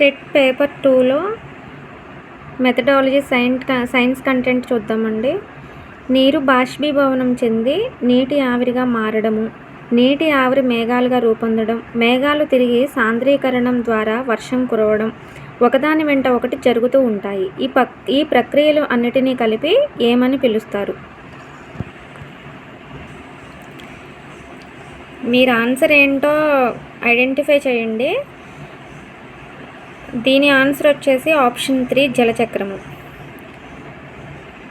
TET paper టూలో methodology science science content చూద్దామండి. నీరు బాష్పీభవనం చెంది నీటి ఆవిరిగా మారడము. నీటి ఆవిరి మేఘాలుగా రూపొందడం. మేఘాలు తిరిగి సాంద్రీకరణం ద్వారా వర్షం కురవడం. ఒకదాని వెంట ఒకటి జరుగుతూ ఉంటాయి. ఈ పక్ ఈ ప్రక్రియలు అన్నిటినీ కలిపి ఏమని పిలుస్తారు? మీరు ఆన్సర్ ఏంటో ఐడెంటిఫై చేయండి. దీని ఆన్సర్ వచ్చేసి option three జలచక్రము.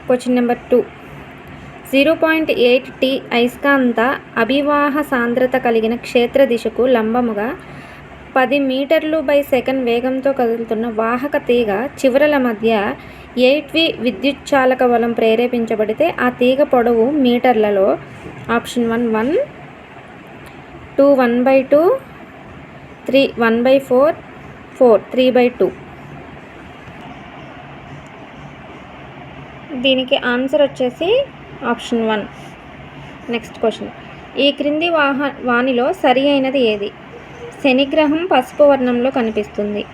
Question number two zero point eight tea అయస్కాంత అభివాహ సాంద్రత కలిగిన క్షేత్ర దిశకు లంబముగా పది మీటర్లు బై సెకండ్ వేగంతో కదులుతున్న వాహక తీగ చివరల మధ్య ఎయిట్ వి విద్యుత్ చాలక బలం ప్రేరేపించబడితే ఆ తీగ పొడవు మీటర్లలో option one one two one by two three one by four four three by two. దీనికి ఆన్సర్ వచ్చేసి ఆప్షన్ వన్. Next question. ఈ క్రింది వాహ వానిలో సరి అయినది ఏది? శనిగ్రహం పసుపు వర్ణంలో కనిపిస్తుంది.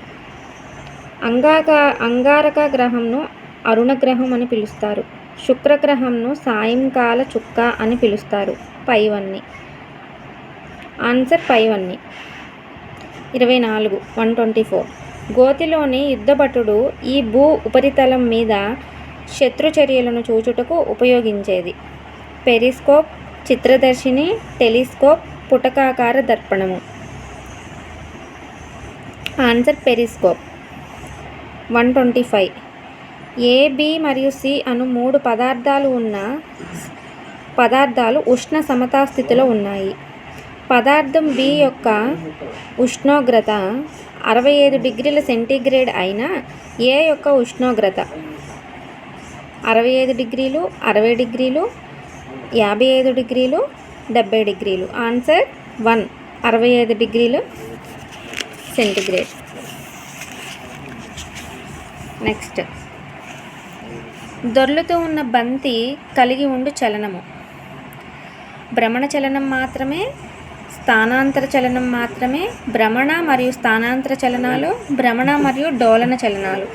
అంగాక అంగారక గ్రహంను అరుణగ్రహం అని పిలుస్తారు. శుక్రగ్రహంను సాయంకాల చుక్క అని పిలుస్తారు. పైవన్నీ. ఆన్సర్ పైవన్నీ. ఇరవై నాలుగు వన్ ట్వంటీ ఫోర్. గోతిలోని యుద్ధభటుడు ఈ భూ ఉపరితలం మీద శత్రు చర్యలను చూచుటకు ఉపయోగించేది. పెరిస్కోప్ చిత్రదర్శిని టెలిస్కోప్ పుటకాకార దర్పణము. Answer periscope. One twenty five. A B మరియు సి అను మూడు పదార్థాలు ఉన్న పదార్థాలు ఉష్ణ సమతా స్థితిలో ఉన్నాయి. పదార్థం బి యొక్క ఉష్ణోగ్రత అరవై ఐదు డిగ్రీల సెంటీగ్రేడ్ అయినా ఏ యొక్క ఉష్ణోగ్రత. అరవై ఐదు డిగ్రీలు అరవై డిగ్రీలు యాభై ఐదు డిగ్రీలు డెబ్బై డిగ్రీలు. ఆన్సర్ వన్ అరవై ఐదు డిగ్రీలు సెంటిగ్రేడ్. నెక్స్ట్ దొర్లుతూ ఉన్న బంతి కలిగి ఉండు చలనము. భ్రమణ చలనం మాత్రమే స్థానాంతర చలనం మాత్రమే భ్రమణ మరియు స్థానాంతర చలనాలు భ్రమణ మరియు డోలన చలనాలు.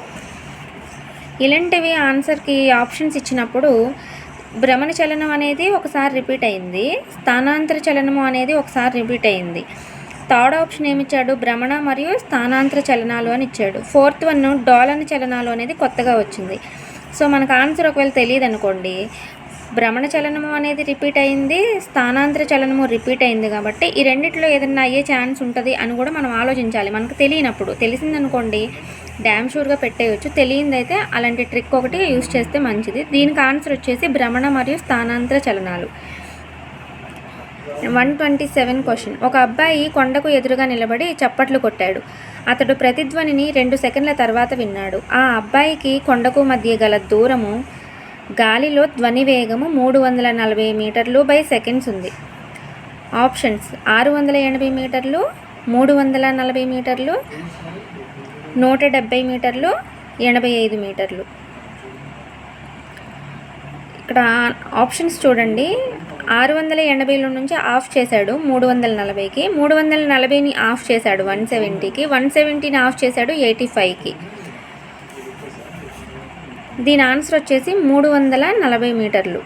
ఇలాంటివి ఆన్సర్కి ఆప్షన్స్ ఇచ్చినప్పుడు భ్రమణ చలనం అనేది ఒకసారి రిపీట్ అయింది స్థానాంతర చలనము అనేది ఒకసారి రిపీట్ అయింది. థర్డ్ ఆప్షన్ ఏమిచ్చాడు? భ్రమణ మరియు స్థానాంతర చలనాలు అని ఇచ్చాడు. ఫోర్త్ వన్ డోలన చలనాలు అనేది కొత్తగా వచ్చింది. సో మనకు ఆన్సర్ ఒకవేళ తెలియదు అనుకోండి భ్రమణ చలనము అనేది రిపీట్ అయింది స్థానాంతర చలనము రిపీట్ అయింది కాబట్టి ఈ రెండిట్లో ఏదన్నా అయ్యే ఛాన్స్ ఉంటుంది అని కూడా మనం ఆలోచించాలి. మనకు తెలియనప్పుడు తెలిసిందనుకోండి డ్యామ్ షూర్గా పెట్టేయచ్చు. తెలియందైతే అలాంటి ట్రిక్ ఒకటి యూస్ చేస్తే మంచిది. దీనికి ఆన్సర్ వచ్చేసి భ్రమణ మరియు స్థానాంతర చలనాలు. వన్ ట్వంటీ సెవెన్ క్వశ్చన్ ఒక అబ్బాయి కొండకు ఎదురుగా నిలబడి చప్పట్లు కొట్టాడు. అతడు ప్రతిధ్వనిని రెండు సెకండ్ల తర్వాత విన్నాడు. ఆ అబ్బాయికి కొండకు మధ్య గల దూరము గాలిలో ధ్వని వేగము మూడు వందల నలభై మీటర్లు బై సెకండ్స్ ఉంది. ఆప్షన్స్ ఆరు వందల ఎనభై మీటర్లు మూడు వందల నలభై మీటర్లు నూట డెబ్భై మీటర్లు ఎనభై ఐదు మీటర్లు. ఇక్కడ ఆప్షన్స్ చూడండి. ఆరు వందల ఎనభైలో నుంచి ఆఫ్ చేశాడు మూడు వందల నలభైకి మూడు వందల నలభైని ఆఫ్ చేశాడు వన్ సెవెంటీకి వన్ సెవెంటీని ఆఫ్ చేశాడు ఎయిటీ ఫైవ్కి. దీని ఆన్సర్ వచ్చేసి మూడు వందల నలభై మీటర్లు.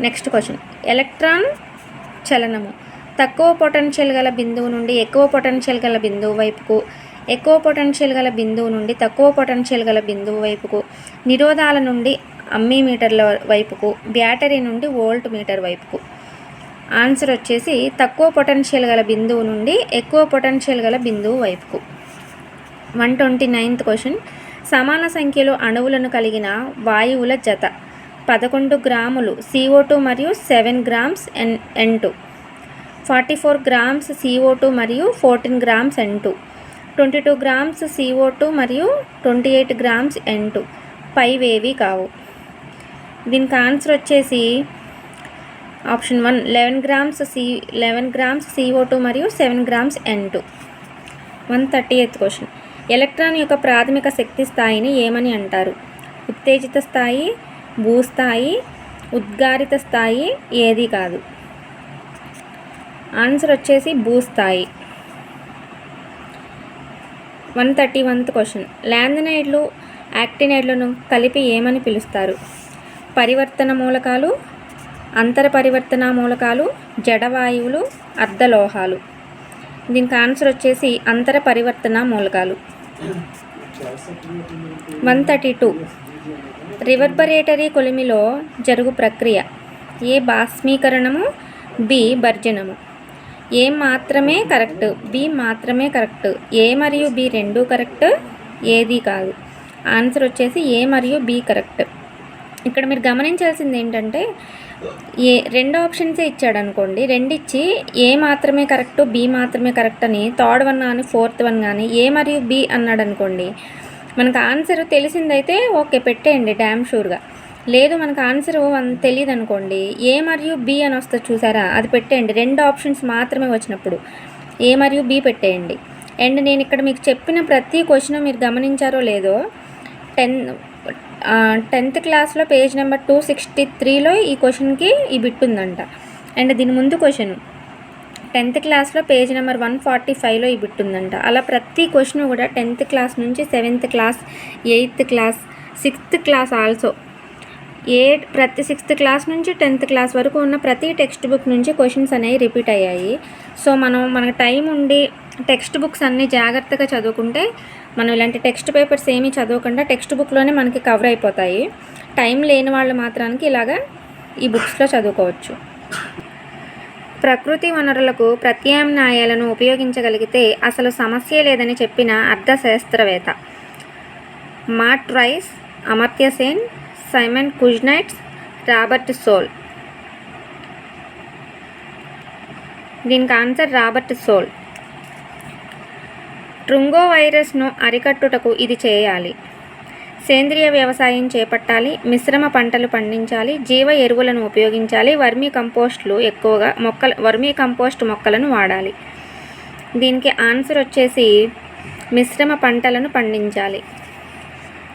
Next question. ఎలక్ట్రాన్ చలనము. తక్కువ పొటెన్షియల్ గల బిందువు నుండి ఎక్కువ పొటెన్షియల్ గల బిందువు వైపుకు ఎక్కువ పొటెన్షియల్ గల బిందువు నుండి తక్కువ పొటెన్షియల్ గల బిందువు వైపుకు నిరోధాల నుండి అమ్మీ మీటర్ల వైపుకు బ్యాటరీ నుండి వోల్ట్ మీటర్ వైపుకు. ఆన్సర్ వచ్చేసి తక్కువ పొటెన్షియల్ గల బిందువు నుండి ఎక్కువ పొటెన్షియల్ గల బిందువు వైపుకు. One twenty ninth question. సమాన సంఖ్యలో అణువులను కలిగిన వాయువుల జత. పదకొండు గ్రాములు సిఓ టూ మరియు seven grams N N two forty four grams CO two మరియు fourteen grams N two twenty two grams CO two మరియు twenty eight grams N two పైవేవి కావు. దీనికి ఆన్సర్ వచ్చేసి option one eleven grams C eleven grams CO two మరియు seven grams N two one thirty eighth question electron యొక్క ప్రాథమిక శక్తి స్థాయిని ఏమని అంటారు? ఉత్తేజిత స్థాయి భూస్థాయి ఉద్గారిత స్థాయి ఏది కాదు. ఆన్సర్ వచ్చేసి భూస్థాయి. వన్ థర్టీ వన్త్ క్వశ్చన్. ల్యాంథనైడ్లు యాక్టినైడ్లను కలిపి ఏమని పిలుస్తారు? పరివర్తన మూలకాలు అంతర పరివర్తన మూలకాలు జడవాయువులు అర్ధలోహాలు. దీనికి ఆన్సర్ వచ్చేసి అంతర పరివర్తన మూలకాలు. One thirty two. రివర్బరేటరీ కొలిమిలో జరుగు ప్రక్రియ. ఏ బాష్మీకరణము బి భర్జనము. ఏ మాత్రమే కరెక్ట్? బి మాత్రమే కరెక్ట్. ఏ మరియు బి రెండు కరెక్ట్? ఏది కాదు. ఆన్సర్ వచ్చేసి ఏ మరియు బి కరెక్ట్. ఇక్కడ మీరు గమనించాల్సింది ఏంటంటే ఏ రెండు ఆప్షన్సే ఇచ్చాడు అనుకోండి రెండు ఇచ్చి ఏ మాత్రమే కరెక్ట్ బి మాత్రమే కరెక్ట్ అని థర్డ్ వన్ కానీ ఫోర్త్ వన్ కానీ ఏ మరియు బి అన్నాడు అనుకోండి మనకు ఆన్సర్ తెలిసిందైతే ఓకే పెట్టేయండి డ్యామ్ షూర్గా. లేదు మనకు ఆన్సర్ తెలియదు అనుకోండి ఏ మరియు బి అని వస్తుంది చూసారా అది పెట్టేయండి. రెండు ఆప్షన్స్ మాత్రమే వచ్చినప్పుడు ఏ మరియు బి పెట్టేయండి. అండ్ నేను ఇక్కడ మీకు చెప్పిన ప్రతి క్వశ్చన్ మీరు గమనించారో లేదో టెన్ టెన్త్ క్లాస్లో పేజ్ నెంబర్ టూ సిక్స్టీ త్రీలో ఈ క్వశ్చన్కి ఈ బిట్ ఉందంట. అండ్ దీని ముందు క్వశ్చన్. టెన్త్ క్లాస్లో పేజ్ నెంబర్ వన్ ఫార్టీ ఫైవ్లో ఈ బిట్ ఉందంట. అలా ప్రతి క్వశ్చన్ కూడా టెన్త్ క్లాస్ నుంచి seventh class eighth class sixth class also. ఏ ప్రతి సిక్స్త్ క్లాస్ నుంచి టెన్త్ క్లాస్ వరకు ఉన్న ప్రతి టెక్స్ట్ బుక్ నుంచి క్వశ్చన్స్ అనేవి రిపీట్ అయ్యాయి. సో మనం మనకు టైం ఉండి టెక్స్ట్ బుక్స్ అన్నీ జాగ్రత్తగా చదువుకుంటే మనం ఇలాంటి టెక్స్ట్ పేపర్స్ ఏమీ చదవకుండా టెక్స్ట్ బుక్లోనే మనకి కవర్ అయిపోతాయి. టైం లేని వాళ్ళు మాత్రానికి ఇలాగా ఈ బుక్స్లో చదువుకోవచ్చు. ప్రకృతి వనరులకు ప్రత్యామ్నాయాలను ఉపయోగించగలిగితే అసలు సమస్య లేదని చెప్పిన అర్థశాస్త్రవేత్త మార్ట్ rice Amartya Sen Simon Kuznets Robert Solow. దీనికి ఆన్సర్ రాబర్ట్ సోల్. ట్రుంగో వైరస్ను అరికట్టుటకు ఇది చేయాలి. సేంద్రియ వ్యవసాయం చేపట్టాలి మిశ్రమ పంటలు పండించాలి జీవ ఎరువులను ఉపయోగించాలి వర్మీ కంపోస్ట్లు ఎక్కువగా మొక్కలు వర్మీ కంపోస్ట్ మొక్కలను వాడాలి. దీనికి ఆన్సర్ వచ్చేసి మిశ్రమ పంటలను పండించాలి.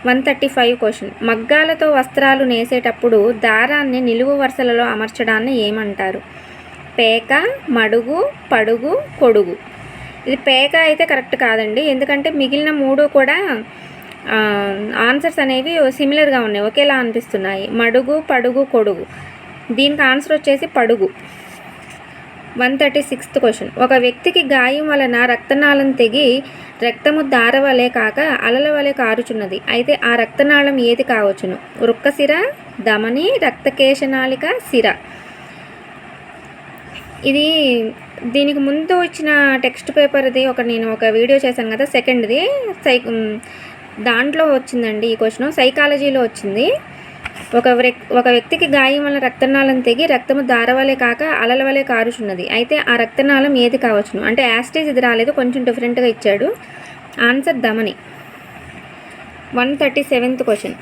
One thirty five question. మగ్గాలతో వస్త్రాలు నేసేటప్పుడు దారాన్ని నిలువు వరుసలలో అమర్చడాన్ని ఏమంటారు? పేక మడుగు పడుగు కొడుగు ఇది పేక అయితే కరెక్ట్ కాదండి. ఎందుకంటే మిగిలిన మూడు కూడా ఆన్సర్స్ అనేవి సిమిలర్గా ఉన్నాయి. ఒకేలా అనిపిస్తున్నాయి. మడుగు పడుగు కొడుగు. దీనికి ఆన్సర్ వచ్చేసి పడుగు. One thirty sixth question. ఒక వ్యక్తికి గాయం వలన రక్తనాళం తెగి రక్తము దార వలె కాక అలల వలె కారుచున్నది. అయితే ఆ రక్తనాళం ఏది కావచ్చును? వృక్కశిర ధమని రక్తకేశనాళిక శిర. ఇది దీనికి ముందు ఇచ్చిన టెక్స్ట్ పేపర్ది ఒక నేను ఒక వీడియో చేశాను కదా సెకండ్ది. సై దాంట్లో వచ్చిందండి ఈ క్వశ్చన్. సైకాలజీలో వచ్చింది. ఒక ఒక వ్యక్తికి గాయం వల్ల రక్తనాళం తెగి రక్తము దారవలే కాక అలల వలె కారుచున్నది. అయితే ఆ రక్తనాళం ఏది కావచ్చును? అంటే యాస్టేజ్ ఇది రాలేదు కొంచెం డిఫరెంట్గా ఇచ్చాడు. ఆన్సర్ దమని వన్ థర్టీ సెవెంత్ క్వశ్చన్.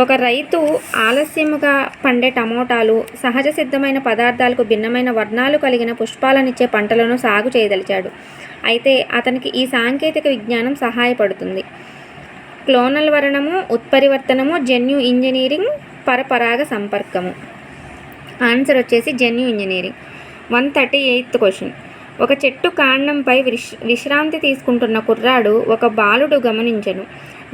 ఒక రైతు ఆలస్యముగా పండే టమోటాలు సహజ సిద్ధమైన పదార్థాలకు భిన్నమైన వర్ణాలు కలిగిన పుష్పాలనిచ్చే పంటలను సాగు చేయదలిచాడు. అయితే అతనికి ఈ సాంకేతిక విజ్ఞానం సహాయపడుతుంది. క్లోనల్ వరణము ఉత్పరివర్తనము జన్యు ఇంజనీరింగ్ పరపరాగ సంపర్కము. ఆన్సర్ వచ్చేసి జన్యు engineering. One thirty eighth question. ఒక చెట్టు కాండంపై విశ్ విశ్రాంతి తీసుకుంటున్న కుర్రాడు ఒక బాలుడు గమనించను.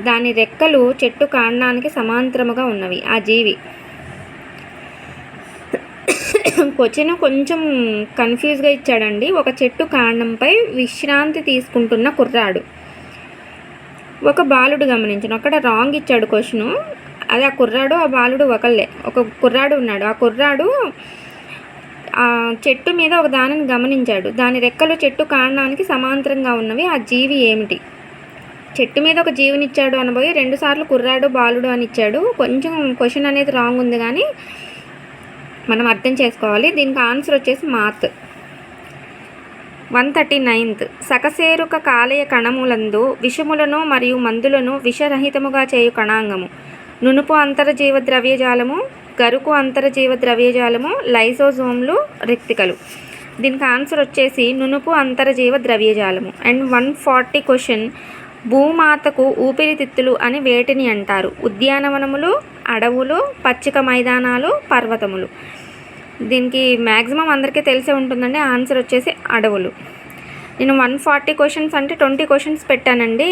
దాని రెక్కలు చెట్టు కాండానికి సమాంతరముగా ఉన్నవి. ఆ జీవి క్వశ్చన్ కొంచెం కన్ఫ్యూజ్గా ఇచ్చాడండి. ఒక చెట్టు కాండంపై విశ్రాంతి తీసుకుంటున్న కుర్రాడు. ఒక బాలుడు గమనించను. అక్కడ రాంగ్ ఇచ్చాడు క్వశ్చను అది ఆ కుర్రాడు ఆ బాలుడు ఒకళ్ళే. ఒక కుర్రాడు ఉన్నాడు. ఆ కుర్రాడు చెట్టు మీద ఒక దానిని గమనించాడు. దాని రెక్కలు చెట్టు కాండానికి సమాంతరంగా ఉన్నవి. ఆ జీవి ఏమిటి? చెట్టు మీద ఒక జీవినిచ్చాడు అనబోయి రెండుసార్లు కుర్రాడు బాలుడు అని ఇచ్చాడు. కొంచెం క్వశ్చన్ అనేది రాంగ్ ఉంది కానీ మనం అర్థం చేసుకోవాలి. దీనికి ఆన్సర్ వచ్చేసి మాత్. One thirty ninth. సకసేరుక కాలయ కణములందు విషములను మరియు మందులను విషరహితముగా చేయు కణాంగము. నునుపు అంతరజీవ ద్రవ్యజాలము గరుకు అంతరజీవ ద్రవ్యజాలము లైసోజోమ్లు రిక్తికలు దీనికి ఆన్సర్ వచ్చేసి నునుపు అంతరజీవ ద్రవ్యజాలము. అండ్ వన్ ఫార్టీ క్వశ్చన్ భూమాతకు ఊపిరితిత్తులు అని వేటిని అంటారు? ఉద్యానవనములు అడవులు పచ్చిక మైదానాలు పర్వతములు. దీనికి మ్యాక్సిమం అందరికీ తెలిసే ఉంటుందండి. ఆన్సర్ వచ్చేసి అడవులు. నేను వన్ ఫార్టీ క్వశ్చన్స్ అంటే ట్వంటీ క్వశ్చన్స్ పెట్టానండి.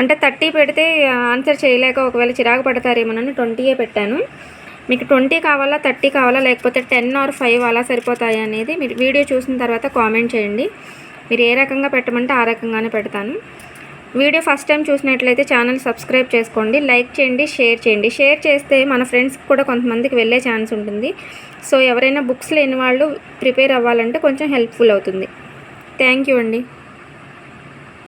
అంటే థర్టీ పెడితే ఆన్సర్ చేయలేక ఒకవేళ చిరాకు పడతారేమోనని ట్వంటీయే పెట్టాను. మీకు ట్వంటీ కావాలా థర్టీ కావాలా లేకపోతే టెన్ ఆర్ ఫైవ్ అలా సరిపోతాయి అనేది మీరు వీడియో చూసిన తర్వాత కామెంట్ చేయండి. మీరు ఏ రకంగా పెట్టమంటే ఆ రకంగానే పెడతాను. వీడియో ఫస్ట్ టైం చూసినట్లయితే ఛానల్ సబ్స్క్రైబ్ చేసుకోండి లైక్ చేయండి షేర్ చేయండి. షేర్ చేస్తే మన ఫ్రెండ్స్కి కూడా కొంతమందికి వెళ్ళే ఛాన్స్ ఉంటుంది. సో ఎవరైనా బుక్స్ లేని వాళ్ళు ప్రిపేర్ అవ్వాలంటే కొంచెం హెల్ప్ఫుల్ అవుతుంది. థ్యాంక్ యూ అండి.